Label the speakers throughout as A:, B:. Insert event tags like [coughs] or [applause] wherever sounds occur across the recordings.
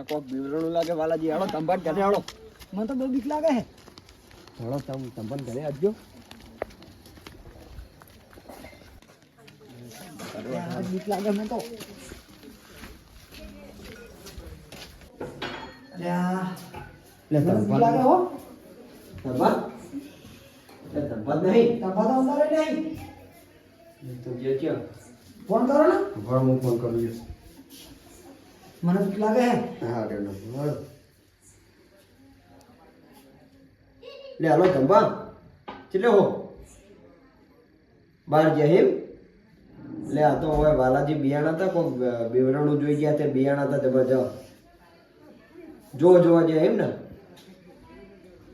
A: આ કોક બીવરણું લાગે વાલાજી હાલો તંબાટ ઘરે હાલો.
B: મને તો બહુ બીક લાગે હે
A: હાલો તમ તંબાટ ઘરે આવજો
B: બીક લાગે મને તો.
A: લે
B: મને લાગે હો.
A: તંબાટ લે તંબાટ નહીં.
B: તંબા તો અંદર નહીં.
A: તો જે ક્યાં?
B: ફોન કરો ને.
A: ભણ હું ફોન કરું છું.
B: મને લાગે
A: હે. હા હાલો લે આલો તંબા ચલે હો? બાર એમ? લે આ તો હવે વાલાજી બિયાણા હતા કોક બિવરણું જોઈ ગયા તે બિયાણા હતા તે બધા જો જોવા જાય એમ ને?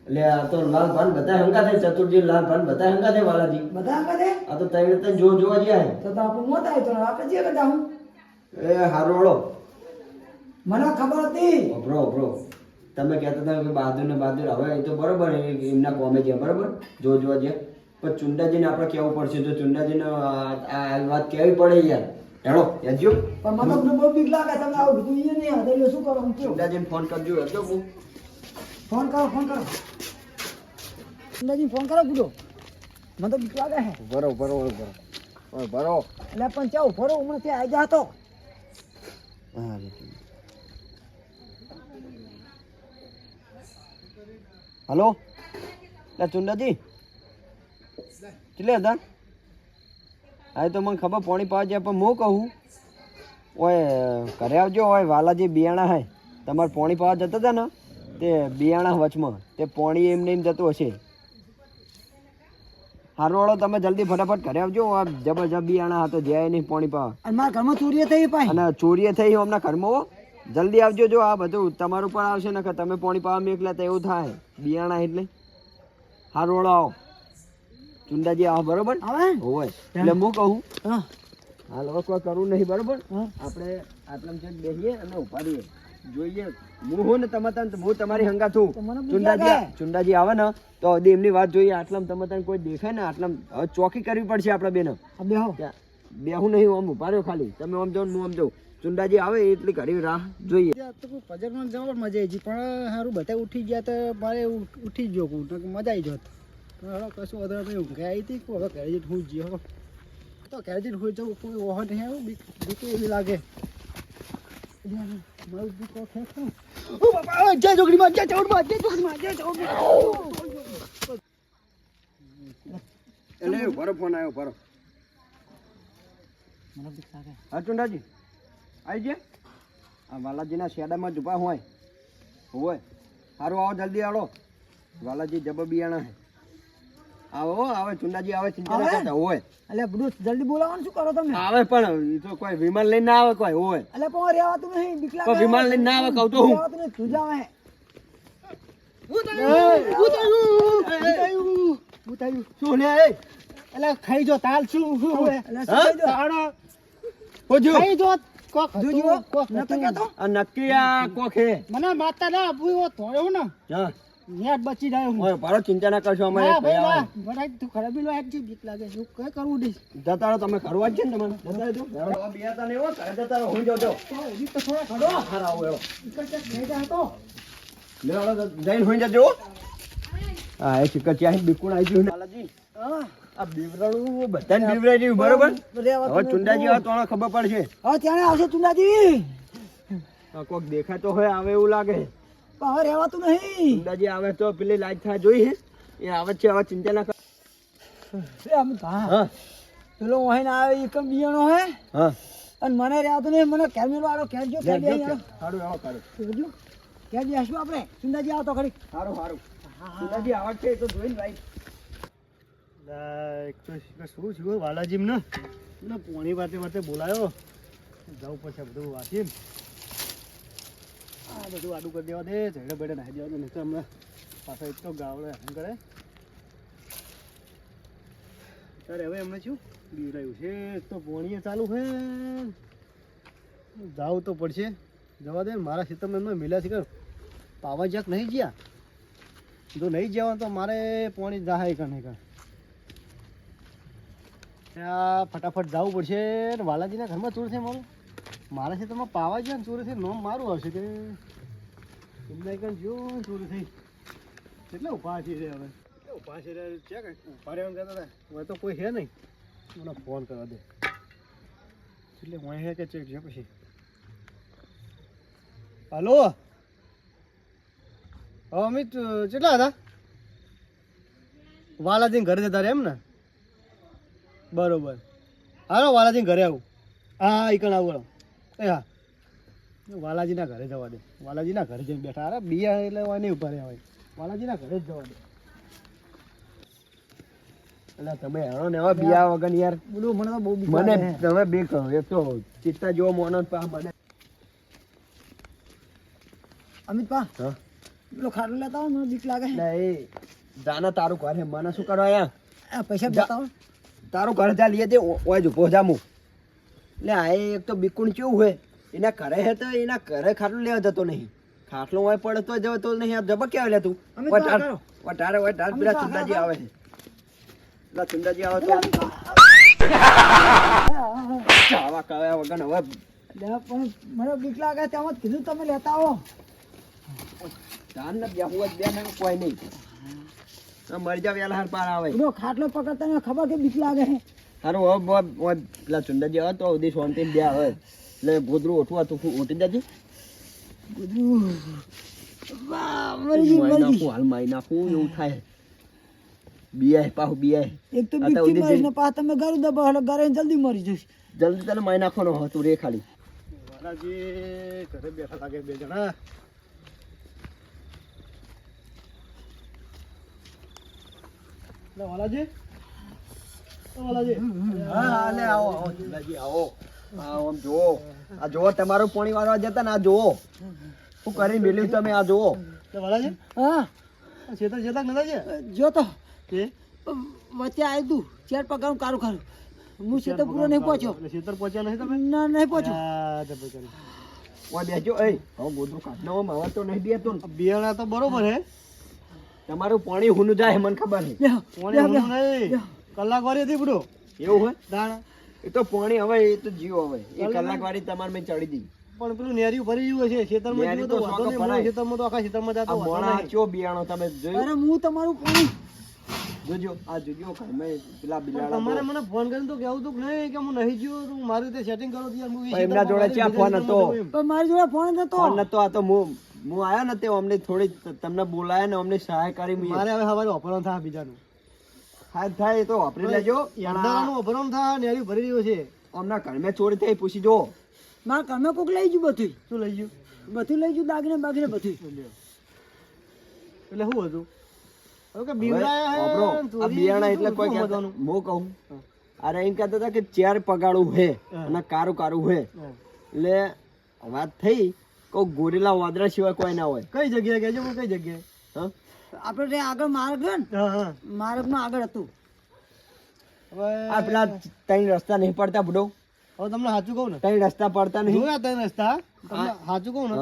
A: એટલે આ તો લાલ ભાન બધા હંગા થાય ચતુર્જી લાલ ભાન બધા હંગા થાય વાલાજી.
B: બધા હંગા થાય
A: આ તો તૈયાર જો જોવા જાય
B: તો તો આપણે મોત આવ્યું તો આપણે જે બધા હું?
A: એ હારોળો
B: મને ખબર હતી.
A: બ્રો બ્રો તમે કહેતા હતા કે બહાદુર ને બહાદુર. હવે એ તો બરોબર એમના કોમે છે બરોબર? જો જોવા જે પણ ચુંડાજીને આપણે કહેવું પડશે. તો ચુંડાજીને આ વાત કહેવી પડે યાર. હેડો યાદજો
B: પણ મને તો બહુ બીક લાગે તમે આવું બધું ઈએ નહીં હતા એટલે શું કરો? હું
A: ચુંડાજીને ફોન કરજો હેડજો હું
B: ફોન કરો ફોન કરો. ચુંડાજીને ફોન કરો પૂછો મને તો બીક લાગે છે
A: બરો બરો બરો બરો
B: એટલે પણ ચાવ ફરો હમણાં ત્યાં આવી જા હતો
A: હા હલો લે ચુંડાજી કેટલે હતા હા તો મને ખબર પોણી પાવા જાય પણ હું કહું? ઓય ઘરે આવજો ઓય વાલાજી બિયાણા હે. તમારે પોણી પાવા જતા હતા ને તે બિયાણા વચમાં તે પોણી એમને એમ જતું હશે. હારું વાળો તમે જલ્દી ફટાફટ ઘરે આવજો આ જબરજસ્ત બિયાણા હતો જાય નહીં પોણી પાવા.
B: મારા ઘરમાં ચોરીએ થઈ પાઈ
A: અને ચોરીએ થઈ હમણાં ઘરમાં જલ્દી આવજો જો આ બધું તમારું પણ આવશે ને તમે પોણી પાવા મેકલા તો એવું થાય. બિયાણા એટલે. હારું વાળો આવો. ચુંડાજી આવો બરોબર? હોય. એટલે હું કહું
B: હા.
A: હાલ હવે કોઈ કરવું નહીં બરોબર? આપણે આટલામ ચેક બેસીએ અને ઉપાડીએ જોઈએ. હું હું ને તમે તને હું તમારી હંગા છું. ચુંડાજી ચુંડાજી આવે ને તો હજી એમની વાત જોઈએ આટલામ તમે તને કોઈ દેખાય ને આટલામ હવે ચોકી કરવી પડશે આપણે બેન.
B: બેહો.
A: બેહું નહીં આમ ઉપાડ્યો ખાલી. તમે આમ જાઓ ને હું આમ જાઉં. ચુંડાજી આવે એટલી ઘડી રાહ જોઈએ.
B: પજરમાં જબર મજા આવી પણ સારું બધા ઉઠી ગયા તો મારે ઉઠી જ ગયો કહું મજા આવી જોત. પણ હવે કશું વધારે નહીં ઊંઘે. આવી હતી કે હવે ઘરે જઈને હું ગયો. તો ઘરે જઈને હું જવું કોઈ ઓહો નહીં આવ્યું બીક બીક એવી લાગે. મારું બીક ઓહ ખેંચ. ઓ બાપા, જય જોગડીમાં, જય ચૌડમાં, જય જોગડીમાં, જય ચૌડમાં.
A: એટલે ભરો ફોન આવ્યો ભરો.
B: મને બીક લાગે.
A: હા ચુંડાજી. આવી ગયા? આ વાલાજીના શેડામાં જ ઊભા હોય. હોય. સારું આવો જલ્દી આવો. વાલાજી જબ બિયાણા છે આવો આવે ચુંડાજી આવે ચિંતા કરતા હોય.
B: અલ્યા બધું જલ્દી બોલાવવાનું શું કરો તમે?
A: આવે પણ તો કોઈ વિમાન લઈને ના આવે કોઈ હોય.
B: એટલે પણ રહેવાતું નહીં બીક
A: વિમાન લઈને ના આવે કહું તો હું.
B: રહેવાતું નહીં તું જાવ હે
A: શું લે
B: એટલે ખાઈ જો તાલ શું શું હવે
A: હા? હોજો.
B: ખાઈ જો કોક જોજો કોક નતો કેતો
A: આ નક્કી આ કોક હે
B: મને માતા ના આપું થોડો ને.
A: હા
B: યાર બચી જાય હું.
A: ઓય, ભારો ચિંતા ના કરશો અમારે
B: ભાઈ ના તું ખરાબી લો એક બીક લાગે શું કઈ કરવું નહીં.
A: જતા તમે કરવા જ છે ને તમને જતા. હવે બિયાતા નહીં હો, ઘરે હું જોજો.
B: હજી તો થોડા ખડો
A: ખરા આવો એવો. જઈને હોઈ જજો. હા. એ ચિકન ચાહી બિલકુલ આવી ગયું બાલાજી
B: હા.
A: આ બીવરાણું બધાને બીવરાઈ રહ્યું બરોબર? હવે ચુંડાજી આવે તો ખબર પડશે.
B: હવે ત્યાં આવશે ચુંડાજી.
A: કોક દેખાતો હોય આવે એવું લાગે.
B: પણ હવે રહેવાતું નહીં.
A: ચુંડાજી આવે તો પેલી લાઈટ જોઈ એ આવે છે હવે ચિંતા ના કર.
B: આમ હા.
A: હા.
B: પેલો વહી આવે એક બિયાણો હે.
A: હા.
B: અને મને રહેવાતું નહીં મને કેમેરો વાળો ખેંચજો
A: લે, સારું આવો સારું
B: જોજો કે આપણે. ચુંડાજી આવતો ખરી.
A: સારું સારું ચુંડાજી આવે છે તો જોઈને લાઈટ
C: શું છું વાલાજીમ ને ને પોણી વાતે વાતે બોલાયો. જવું પછી બધું વાંચી આ બધું આડું કરી દેવા દે ઝડે બેડે નાખી દેવા દે નહીં તો હમણાં પાછા એક તો ગાવડે હેરાન કરે. ત્યારે હવે એમને શું? બીવડાયું છે. તો પોણીએ ચાલુ છે. જાવું તો પડશે. જવા દે, મારા ખેતરમાં એમને મિલ્યા છે કે પાવા જાક નહીં ગયા. જો નહીં જવાનું તો મારે પોણી જાહે કે નહીં ફટાફટ જવું પડશે ને વાલાજીના ઘરમાં ચોર છે મારું. મારા તમે પાવા ગયા ને ચોર છે નોમ મારું આવશે કે એમને કઈ જો ચોર થઈ કેટલા ઊભા છે હવે. ઊભા છે રે? છે કે ઊભા રહેવાનું કહેતા હતા? હવે તો કોઈ છે નહીં. મને ફોન કરવા દે. એટલે હું હે કે ચેક છે પછી? હલો? હા અમિત કેટલા હતા? વાલાજી ઘરે જતા રે એમ ને? બરોબર. હાલો વાલાજી ઘરે આવું. હા ઈકણ આવું હાલો. એ હા. વાલાજીના ઘરે જવા દે. વાલાજીના ઘરે જઈને બેઠા. અરે બિયા એટલે હોય નહીં ઊભા રહ્યા હોય વાલાજીના ઘરે જ જવા દે.
A: એટલે તમે હેણો ને બિયા વગર યાર.
B: બોલું મને તો બહુ
A: મને તમે બે કહો એક તો ચિત્તા જેવો મોનો પા મને.
B: અમિત પા
A: હા?
B: પેલો ખાટલો લેતા આવો મને બીક લાગે.
A: એ જાના તારું ઘર હે મને શું કરવા આયા?
B: પૈસા બતાવો
A: તારું ઘર જા લઈએ તે ઓય જો પોજામું એટલે આ એક તો બિકુણ કેવું હોય? એના ઘરે હે તો એના ઘરે ખાટલું લેવા જતો નહીં. ખાટલો હોય પડે તો જતો નહીં આપ જબક ક્યાં લે તું?
B: વટાર
A: તાર
B: અમિત
A: પેલા ચુંદાજી આવે છે. પેલા ચુંદાજી આવે તો ચાવા કાવ્યા વગર હવે
B: લે પણ મને બીક લાગે તેમ કીધું તમે લેતા આવો.
A: ધાન ને બેહું જ બે કોઈ નહીં. મરી જા વેલા હાર પાર આવે.
B: જો ખાટલો પકડતા ને ખબર કે બીક લાગે
A: હારું હવે બ- બ- પેલા ચુંડા જે હતો ઉદી શાંતિ બે આવે. એટલે ગોદરું ઓઠું હતું તું ઓટી જજે?
B: બધું વાહ, મરી ગઈ,
A: મરી
B: ગઈ.
A: નાખું હાલ મારી નાખું એવું થાય. બિયાય પાહુ બિયાય.
B: એક તો બીક
A: તો ઉડી
B: મરીશ ને પાછા તમે ઘર દબો એટલે ગારે જલ્દી મરી જઈશ.
A: જલ્દી તને મારી નાખવાનો હતું રે ખાલી.
C: વાલાજી ઘરે બેઠા લાગે બે જણા. વાલાજી. વાલાજી.
A: હા લે આવો આવો ચુંદાજી આવો. આવો આમ જુઓ. આ જુઓ તમારું પાણી વાળવા જતા ને આ જુઓ. શું કરી મેલ્યું તમે આ જુઓ?
C: વાલાજી.
B: હા.
C: આ શેતર શેતર નતા છે
B: જો તો.
C: કે
B: વચ્ચે આવી તું. ચાર પગાર કારું ખારું. હું છે તો પૂરો નહીં પહોંચ્યો.
C: એટલે પહોંચ્યા નહીં તમે?
B: ના નહીં પહોંચ્યો.
A: બેસજો એ હવે ગોદરું કાઢ નાખો માવા તો નહીં બેતો ને.
C: તો બરોબર હે.
A: તમારું પાણી હુનું જાય મને ખબર નહીં.
C: પાણી
B: બેહો,
C: નહીં. કલાક વાળી હતી બડો.
A: એવું હોય?
C: દાણા.
A: એ તો પાણી હવે એ તો જીવ હવે. એ કલાક વાળી તમારે મેં ચડી દી
C: પણ પેલું નેરી ભરી ગયું છે ખેતરમાં જીવો તો વાંધો નહીં. ખેતરમાં તો આખા ખેતરમાં જતો
A: આ મોણા ચો બિયાણો તમે જોયું?
B: અરે હું તમારું પાણી
A: જોજો આ જોજો ઘરમાં પેલા બિલાડા
C: તમારે મને ફોન કરીને તો કેવું તું કે નહીં કે હું નહીં જીવ તું મારી રીતે સેટિંગ કરો યાર હું
A: એમના જોડે
C: ખેતરમાં
A: ફોન હતો?
B: પણ મારી જોડે ફોન નતો.
A: ફોન નતો આ તો હું હું આવ્યો ને તે અમને થોડી તમને બોલાયા ને અમને સહાય કરી
C: મારે હવે સવારે ઓપરવાનું થાય બીજાનું.
A: હા થાય તો વાપરી લેજો.
C: યાદાનું ઓપરવાનું થાય નેરિયું ભરી રહ્યો છે.
A: અમને અમના ચોરી થઈ પૂછી જો.
B: મારા ઘરમાં કોક લઈ ગયું બધું
C: શું લઈ ગયું?
B: બધું લઈ ગયું દાગીને બાગીને બધું
C: એટલે શું હતું?
A: બિયાણા એટલે કોઈ? હું કહું. અરે એમ કહેતા હતા કે ચેર પગાડું હે અને કારું કારું હે. એટલે વાત થઈ. કોઈ ગોરેલા વાદરા સિવાય કોઈ ના હોય.
C: કઈ જગ્યાએ કહેજો હું કઈ જગ્યાએ?
A: હા?
B: આપણે ત્યાં આગળ માર્ગ છે ને? માર્ગમાં આગળ હતું.
C: હવે
A: આ પેલા ત્રણ રસ્તા નહીં પડતા બુડો.
C: હવે તમને સાચું કહું ને?
A: ત્રણ રસ્તા પડતા નહીં.
C: જોયા ત્રણ રસ્તા? સાચું કહું ને.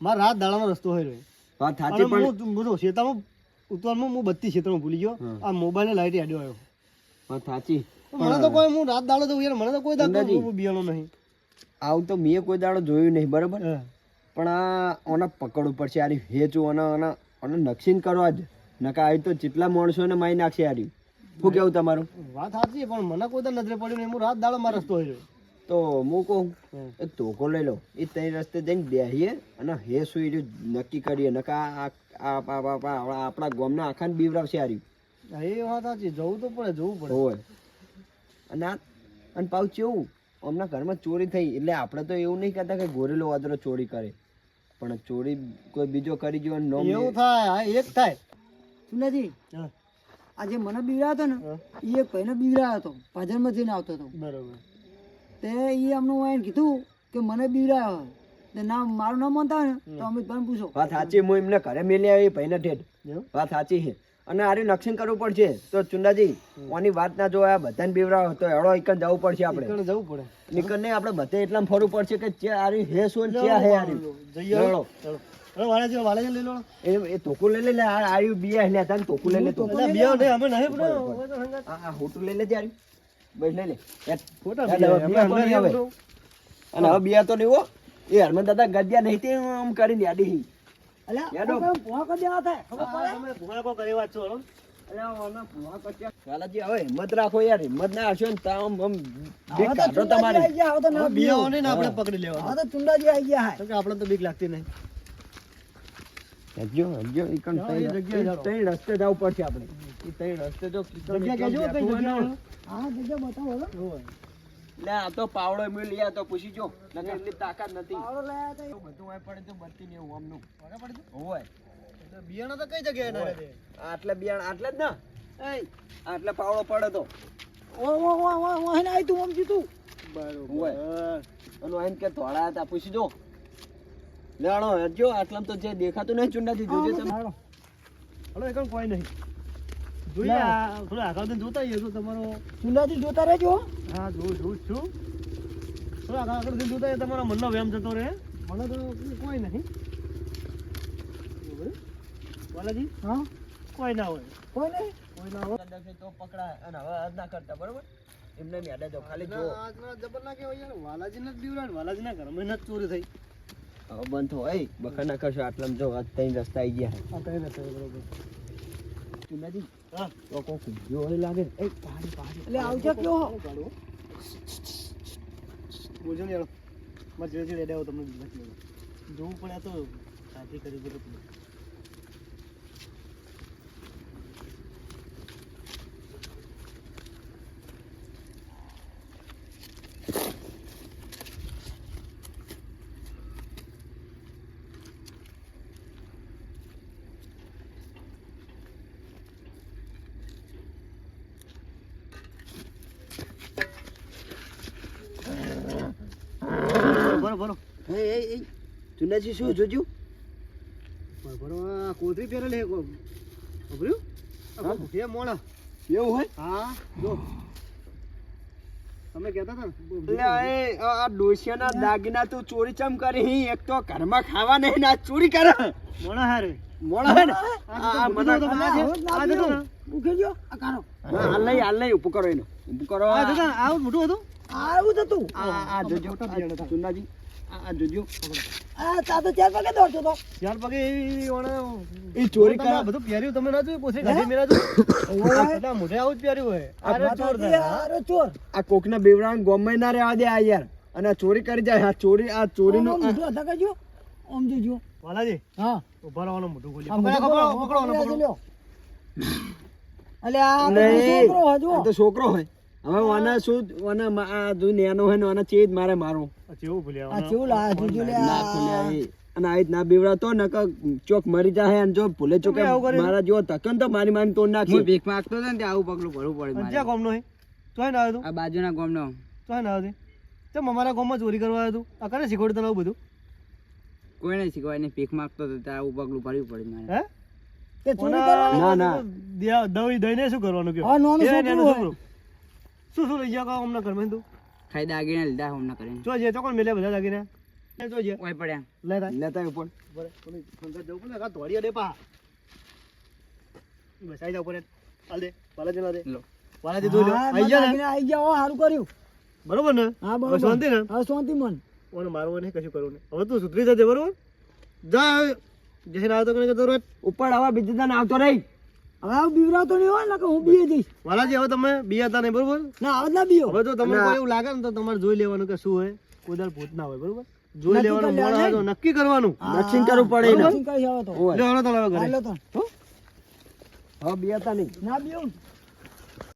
C: મારા રાત દાડાનો રસ્તો હોય રહ્યો.
A: વાત સાચી પણ
C: હું બોલો શેતામાં ઉતવારમાં હું બત્તી ક્ષેત્રમાં ભૂલી ગયો. આ મોબાઈલ લાઈટ આડ્યો આવ્યો.
A: વાત સાચી.
C: મને તો કોઈ હું રાત દાડો તો યાર મને તો કોઈ દાડો. બિયાણો નહીં.
A: આવું તો મેં કોઈ દાડો જોયું નહીં બરોબર. પણ આ ઓને પકડવું પડશે આરી હેચું અને આને નક્ષીન કરવા જ નકા આવી તો જેટલા માણસોને મારી નાખશે આરી શું કેવું તમારું?
C: વાત સાચી પણ મને કોઈ તો નજરે પડ્યું નહીં. હું રાત દાડો મારો રસ્તો હોય
A: તો હું કહું એ ધોકો લઈ લો. એ ત્રણ રસ્તે જઈને બેસીએ અને હે સુઈ રહ્યું નક્કી કરીએ. નકા આપણા ગામના આખાને બીવરાવશે આરી
C: હા, એ વાત સાચી. જવું તો પડે જવું પડે.
A: હોય. અને આ અને પાછું કેવું? હમણાં ઘરમાં ચોરી થઈ એટલે આપણે તો એવું નહીં કહેતા કે ગોરેલો વાદળો ચોરી કરે. પણ ચોરી કોઈ બીજો કરી ગયો નો
C: એવું થાય હા એક થાય.
B: સુનેજી
C: હા,
B: આ જે મને બીવડા હતો ને એ એક ભાઈને બીવડા હતો પાજરમાં જઈને આવતો હતો.
C: બરાબર.
B: તે એ અમને એને કીધું કે મને બીવડાયો તે નામ મારું નામ માનતા ને તો અમિતભાઈ પૂછો.
A: વાત સાચી હું એમને ઘરે મેલી આવી ભાઈને ઠેઠ વાત સાચી છે. અને આરે નક્ષીન કરવું પડશે. તો ચુંડાજી ઓની વાત ના જોયા બધાને બીવરાવ તો એડો એક જવું પડશે આપણે.
C: જવું પડે.
A: નીકળ નહીં આપણે બધે એટલા ફરવું પડશે કે ચે આરી હે શું ને ચે હે આરી.
C: જઈએ. ચલો. વાળા છે વાળા લઈ લો.
A: એ એ તોકું લઈ લે લે આ આર્યું બિયા લે તને તોકું લઈ લે તો.
C: અમે નહીં.
A: આ લઈ લે બસ લઈ તો આવે.
C: એવું
A: અને હવે બિયા તો નહીં હો. એ હરમન દાદા ગજ્યા નહીં તે આમ કરીને યાદી હિંમત રાખો યાર હિંમત ના હશો ને તો આમ આમ બીક
B: હવે તો
A: કાઢો
B: ચુંડાજી
A: તમારી.
B: આઈ ગયા હવે તો ના
C: બિયાઓ
B: બીઓ.
C: ને આપણે પકડી લેવા
B: હવે તો ચુંડાજી આઈ ગયા
C: તો કે આપણે તો બીક લાગતી નહીં.
A: હજ્જો હજ્જો ઈ કણ
C: હા, એ
A: ત્રણ
C: જગ્યાએ
A: રસ્તે- જવું પડશે આપણે. ઈ રસ્તે જો
C: જગ્યા
A: એકદમ
C: કઈ
A: બેઠું હોય ને,
C: જગ્યા
B: હા જગ્યા બતાવો હવે.
C: હોય.
A: લે આ તો પાવડો મેલી આ તો પૂછી જો. નકર એટલી તાકાત નથી.
B: પાવડો લાયા તા.
A: એવું બધું હોય પડે તો બરતી ને એવું આમનું. હોય.
C: એટલે તો કઈ જગ્યાએ ના
A: આટલે બિયાણ આટલે જ ના. આટલે પાવડો પડે તો.
B: ઓ ઓ ઓ ઓ ઓ હેને આઈ તું આમ જીતું?
A: હોય. અને આઈને કે ધોળા હતા પૂછી જો. લેણો જો આટલામાં તો જે દેખાતું નહીં ચુંડાથી જોજે તમે.
C: હલો. એકમ કોઈ નહીં. જોતા તમારો
B: જોતા રહેજો. હા
C: જોઉં જોઉં છું થોડું આગળ આગળ જોતા તમારા મનનો વ્યાયામ જતો રહે. મને તો કોઈ નહીં. બરોબર.
B: હા.
C: કોઈ ના હોય.
B: કોઈ નહીં.
C: કોઈ ના હોય.
A: તો પકડાય. અને હવે આજ ના કરતા બરોબર? એમને મેડે જો ખાલી જો.
C: ના, જબર ના કહેવાય યાર. વાલાજીને જ બીવડાવે વાલાજીના ઘરમાં જ ચોરી થઈ.
A: હવે બંધ થો એ બખર ના કરશો આટલા જો આ ત્રણ રસ્તા આવી ગયા.
C: આ કઈ નથી બરોબર.
A: ચુંડાજી લાગે એ પાડી પાડી
B: એટલે આવજો કયો
C: બોલજો ને મારે જે જે તમને જોવું પડે તો સાથી કરી બધું બરો બોલો.
A: એ એ એ. શું જોજો
C: બરો બરો આ કોથળી પહેરેલી હે કો આ ભૂખિયા મોણા
A: એવું હોય?
C: હા જો. તમે કહેતા હતા ને
A: એ આ ડોશિયાના દાગીના તું ચોરી ચમ કરી? હી એક તો ઘરમાં ખાવા નહીં ના ચોરી કરે.
C: મોણા હારે
A: મોણા હે ને?
C: આ
A: મને
C: તો
B: આ
C: છે.
B: હવે ના
C: આ.
A: હા, હાલ નહીં હાલ નહીં ઉપકરો કરો ઉપકરો કરો.
C: આ
A: આ
C: આવું મોટું હતું.
B: આવું હતું.
A: આ આ જોજો.
C: ચુંદાજી
A: આ જોજો.
B: આ તા તો ચાર પગે દોડતો તો.
C: ત્યાર પગે એ
A: ચોરી
C: તમે બધું પહેર્યું તમે ના જોયું? પોતે ગાડી મેરા જોયું? [coughs]
B: ઓય.
C: મોઢે આવું જ પહેર્યું હોય. અરે ચોર
B: માતાજી,
C: થાય, હા.
B: અરે ચોર.
A: આ કોકના બેવડાને ગોમમાં ના રહેવા દે આ યાર. અને આ ચોરી કરી જાય. આ ચોરી આ ચોરીનો
B: મોઢું હતા જોજો.
C: વાલાજી
B: હા.
C: ઊભા રહેવાનું મોઢું ખોલી પકડો, પકડો,
B: પકડો,
C: પકડો,
B: પકડો,
C: પકડો.
B: લ્યો. અલ્યા આ છોકરો હજુ.
A: તો છોકરો હોય. હવે વાના શું વાના આ જો નેનો હે ને વાના ચેજ મારે મારો
C: આ ચેવું ભૂલ્યા,
B: આ ચેવું લા જોજો લે
A: ના અને આ ના બીવડાતો ન કે ચોક મરી જાય અને જો ભૂલે ચોકે
C: આવું
A: મારા જો તકન તો મારી મારી તોડ નાખી
D: ભીખ માંગતો હતો ને તે આવું પગલું ભરવું પડે
C: મારે ક્યાં ગોમનો હે? તો ના આવ્યો
D: આ બાજુના ગોમનો
C: તો ના આવ્યો તે? અમારા ગામમાં ચોરી કરવા આવ્યો તું? આ કરે શીખવાડતો તને આવું બધું?
D: કોઈને શીખવાય નહીં ભીખ માંગતો હતો તે આવું પગલું ભરવું પડે મારે
C: હે?
B: તે ચોરી કરવા
A: ના, ના.
C: દઈ દઈને શું કરવાનું કે
B: હા, નાનું. છોકરું.
C: શું શું લઈ જાવ અમને ઘરમાં તું?
D: ખાઈ દાગીને લીધા હમણાં કરીને
C: જોજે, ચોકન મેલે બધા દાગીના. જોજે.
D: ઓય પડ્યા
C: લે તાય.
A: લેતા ઉપર
C: બરે, સંગત જવું પડે, કા ધોડિયા દે પા. બસાઈ આઈ જા ઉપર હાલ દે, પાલા ના દે.
D: લો.
C: પાલા દે દો
B: લો.
C: આઈ જા ને?
B: આઈ જા ઓ સારું કર્યું
C: બરોબર ને
B: હા બરોબર
C: શાંતિ ને
B: હા શાંતિ મન
C: ઓને મારવો ને કશું કરવું ને હવે તું સુધરી જજે બરોબર જા જહેર આવતો તો કને જતો રહે.
A: ઉપર આવા બીજી દાન આવતો નહીં
B: હવે આવું બીવરાતો નહીં હોય ને કે હું બીએ જઈશ
C: વાલાજી હવે તમે બીયાતા નહીં બરોબર?
B: ના હવે ના બીયો
C: હવે જો તમને. કોઈ એવું લાગે ને તો તમારે જોઈ લેવાનું કે શું હોય. કોદાળ ભૂત ના હોય બરોબર? જોઈ
B: નક્કી
C: લેવાનું
B: કરી
C: હોય તો નક્કી કરવાનું.
A: દક્ષિણ કરવું પડે
B: દર્શન કરી આવો તો.
C: લે હવે તો હવે ઘરે.
A: હવે બીયાતા નહીં.
B: ના બીઓ.